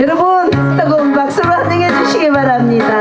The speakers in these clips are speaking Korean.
여러분 뜨거운 박수로 환영해 주시기 바랍니다.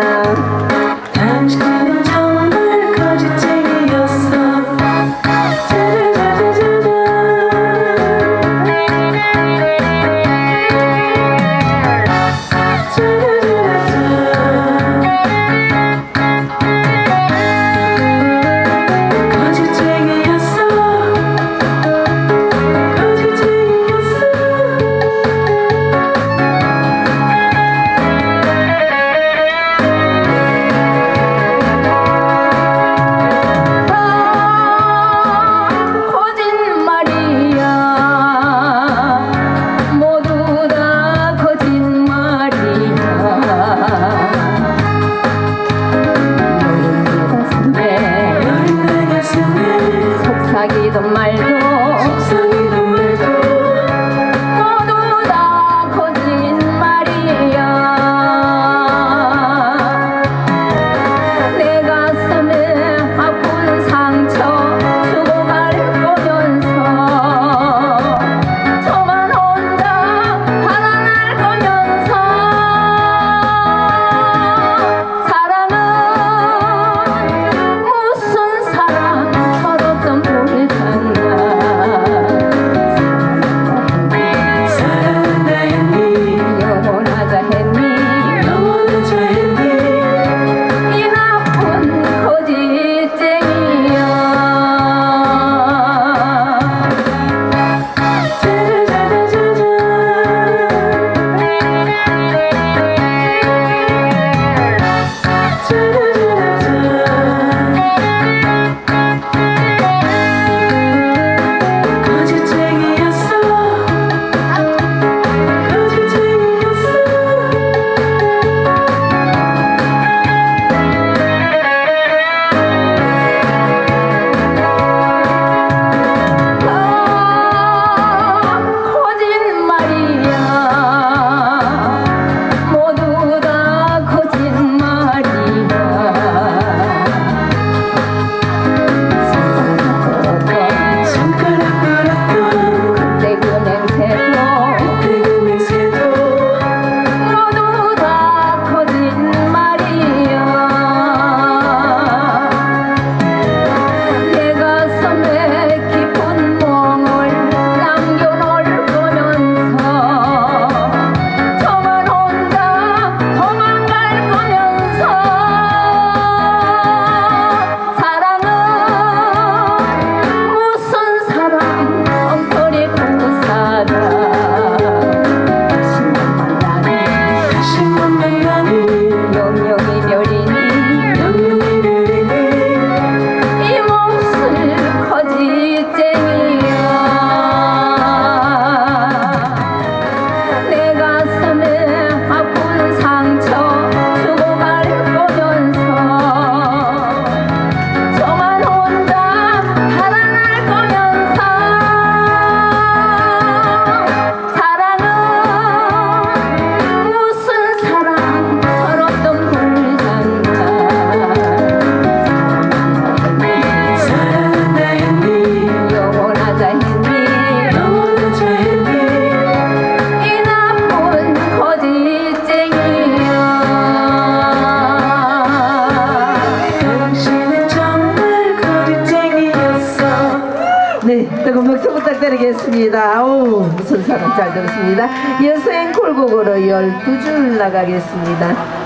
뜨거운 박수 부탁드리겠습니다. 아우 무슨 사람 잘 들었습니다. 여생 골곡으로 12줄 나가겠습니다.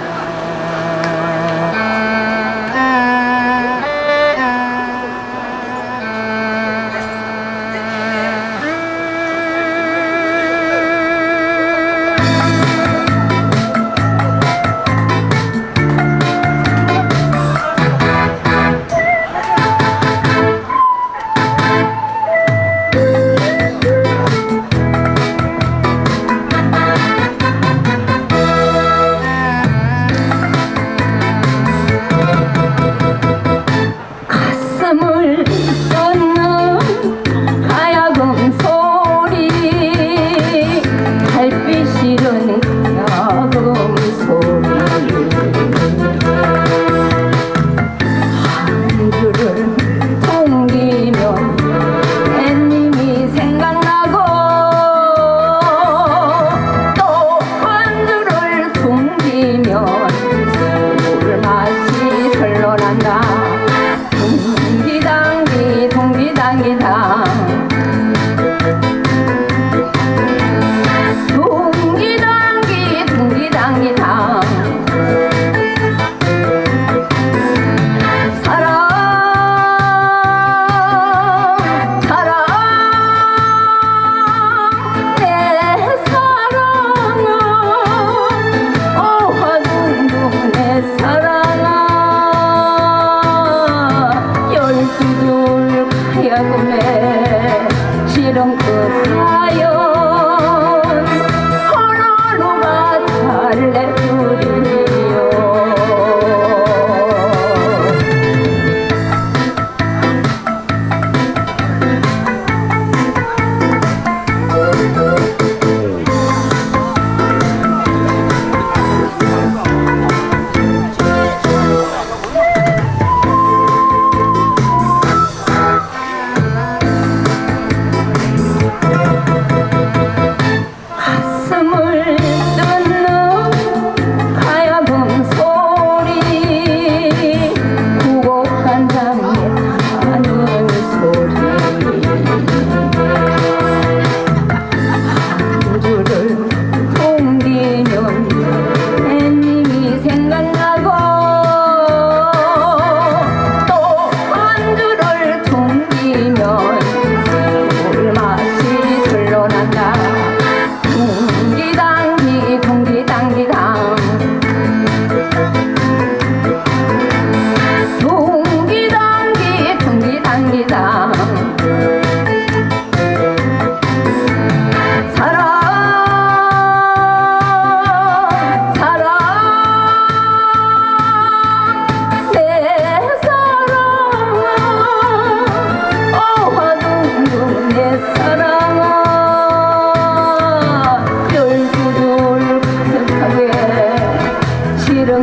피었네 지렁 그 사요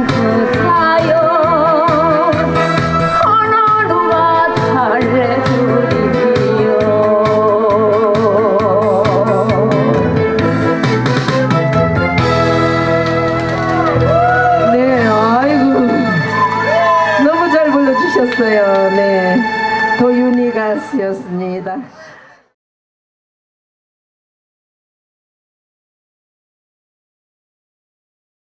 中国加油